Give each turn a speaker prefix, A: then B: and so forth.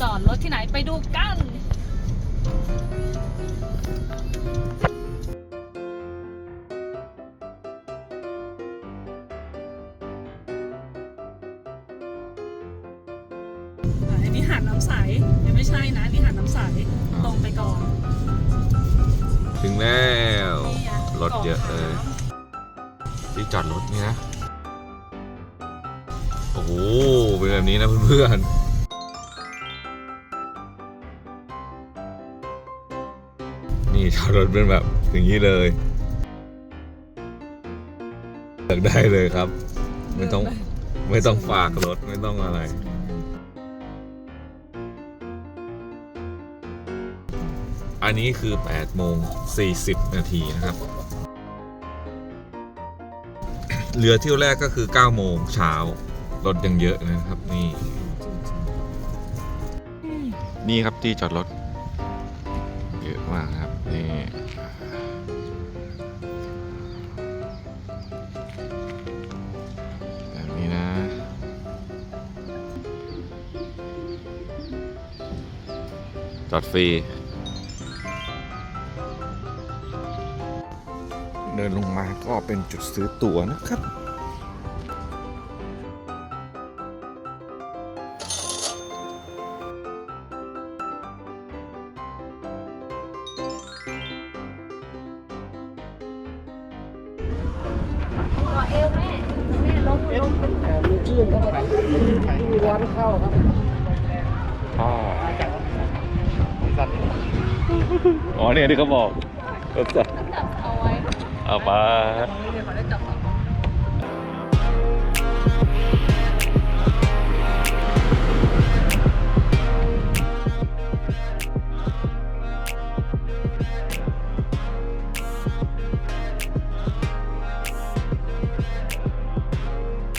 A: จอดรถที่ไหนไปดูกัน อันนี้หาดน้ำใสยังไม่ใช่นะอันนี่หาดน้ำใสตรงไปก่อน
B: ถึงแล้ว
A: นี่ไง
B: รถเยอะเลยที่จอดรถนี่นะ โอ้โหเป็นแบบนี้นะเพื่อนๆ นี่จอดรถเป็นแบบอย่างนี้เลยเลือกได้เลยครับ ไม่ต้องไม่ต้องฝากรถไม่ต้องอะไร อันนี้คือ8โมง40 นาทีนะครับ เรือเที่ยวแรกก็คือ9โมงเช้ารถยังเยอะนะครับนี่ นี่ครับที่จอดรถ เยอะมากครับ นี่แบบนี้นะ จอดฟรี เดินลงมาก็เป็นจุดซื้อตั๋วนะครับ เอวแม่แม่ล้มล้มลื่นเข้าไปมีร้
A: อนเข้าครั
B: บอ๋ออ๋อ
A: เนี่ยที่เขาบอกจับเอาไว้เอามา